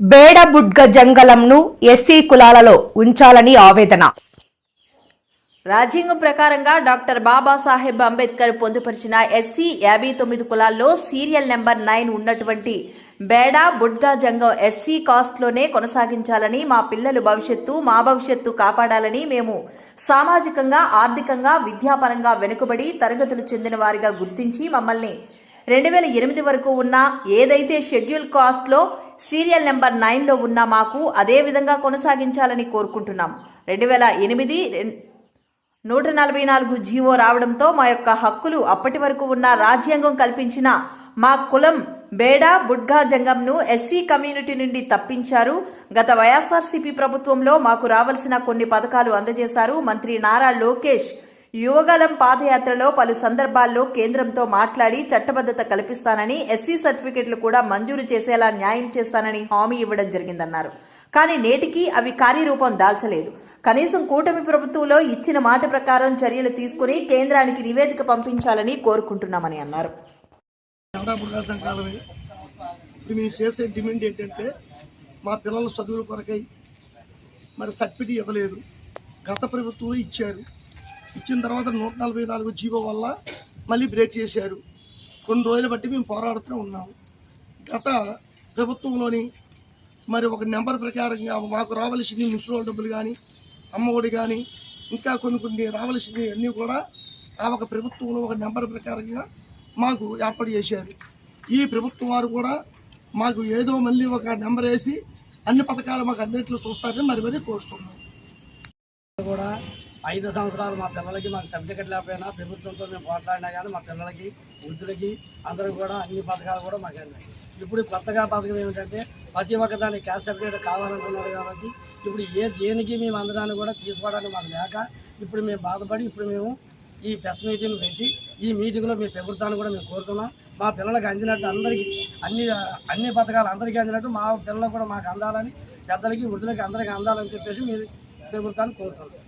బేడబుడ్గ జంగలంను SC కులాలలో ఉంచాలని ఆవేదన. రాజ్యాంగం ప్రకారంగా డాక్టర్ బాబాసాహెబ్ అంబేద్కర్ పొందుపరిచిన ఎస్సీ యాభై తొమ్మిది కులాల్లో సీరియల్ నెంబర్ నైన్ ఉన్నటువంటి బేడా బుడ్గా జంగం ఎస్సీ కాస్ట్లోనే కొనసాగించాలని మా పిల్లల భవిష్యత్తు మా భవిష్యత్తు కాపాడాలని మేము సామాజికంగా ఆర్థికంగా విద్యాపరంగా వెనుకబడి తరగతులు చెందిన వారిగా గుర్తించి మమ్మల్ని రెండు వేల ఎనిమిది వరకు ఉన్న ఏదైతే షెడ్యూల్ కాస్ట్లో సీరియల్ నెంబర్ నైన్లో ఉన్న మాకు అదే విధంగా కొనసాగించాలని కోరుకుంటున్నాం. రెండు వేల ఎనిమిది నూట నలభై నాలుగు జీవో రావడంతో మా యొక్క హక్కులు అప్పటి వరకు ఉన్న రాజ్యాంగం కల్పించిన మా కులం బేడా బుడ్గా జంగంను ఎస్సీ కమ్యూనిటీ నుండి తప్పించారు. గత వైఎస్ఆర్సీపీ ప్రభుత్వంలో మాకు రావాల్సిన కొన్ని పథకాలు అందజేశారు మంత్రి నారా లోకేష్. యువగలం పాదయాత్రలో పలు సందర్భాల్లో కేంద్రంతో మాట్లాడి చట్టబద్ధత కల్పిస్తానని ఎస్సీ సర్టిఫికెట్లు కూడా మంజూరు చేసేలా న్యాయం చేస్తానని హామీ ఇవ్వడం జరిగిందన్నారు. కానీ నేటికి అవి కార్యరూపం దాల్చలేదు. కనీసం కూటమి ప్రభుత్వంలో ఇచ్చిన మాట ప్రకారం చర్యలు తీసుకుని కేంద్రానికి నివేదిక పంపించాలని కోరుకుంటున్నామని అన్నారు. మేము చేసే డిమాండ్ ఏంటంటే మా పిల్లల చదువుల కొరకై మరి సర్టిఫికెట్ ఇవ్వలేదు. గత ప్రభుత్వం ఇచ్చారు. ఇచ్చిన తర్వాత నూట నలభై నాలుగు జీవో వల్ల మళ్ళీ బ్రేక్ చేశారు. కొన్ని రోజులు బట్టి మేము పోరాడుతూ ఉన్నాము. గత ప్రభుత్వంలోని మరి ఒక నెంబర్ ప్రకారంగా మాకు రావాల్సింది ముసలి డబ్బులు కానీ అమ్మఒడి కానీ ఇంకా కొన్ని కొన్ని రావాల్సినవి అన్నీ కూడా ఆ ఒక ప్రభుత్వంలో ఒక నెంబర్ ప్రకారంగా మాకు ఏర్పాటు చేశారు. ఈ ప్రభుత్వం వారు కూడా మాకు ఏదో మళ్ళీ ఒక నెంబర్ వేసి అన్ని పథకాలు మాకు అందరిట్లో చూస్తారని మరి మరీ కోరుతున్నాం. కూడా ఐదు సంవత్సరాలు మా పిల్లలకి మాకు సర్టిఫికెట్ లేకపోయినా ప్రభుత్వంతో మేము పోట్లాడినా కానీ మా పిల్లలకి వృద్ధులకి అందరూ కూడా అన్ని పథకాలు కూడా మాకు అందాయి. ఇప్పుడు కొత్తగా పథకం ఏమిటంటే ప్రతి ఒక్క దానికి క్యాస్ట్ సర్టిఫికేట్ కావాలంటున్నారు కాబట్టి ఇప్పుడు ఏ దేనికి మేము అందడాన్ని కూడా తీసుకోవడానికి మాకు లేక ఇప్పుడు మేము బాధపడి ఇప్పుడు మేము ఈ ప్రెస్ మీటింగ్ పెట్టి ఈ మీటింగ్లో మీ ప్రభుత్వాన్ని కూడా మేము కోరుతున్నాం. మా పిల్లలకి అందినట్టు అందరికీ అన్ని అన్ని పథకాలు అందరికీ అందినట్టు మా పిల్లలకు కూడా మాకు అందాలని పెద్దలకి వృద్ధులకి అందరికీ అందాలని చెప్పేసి మీరు ప్రభుత్వాన్ని కోరుతున్నాం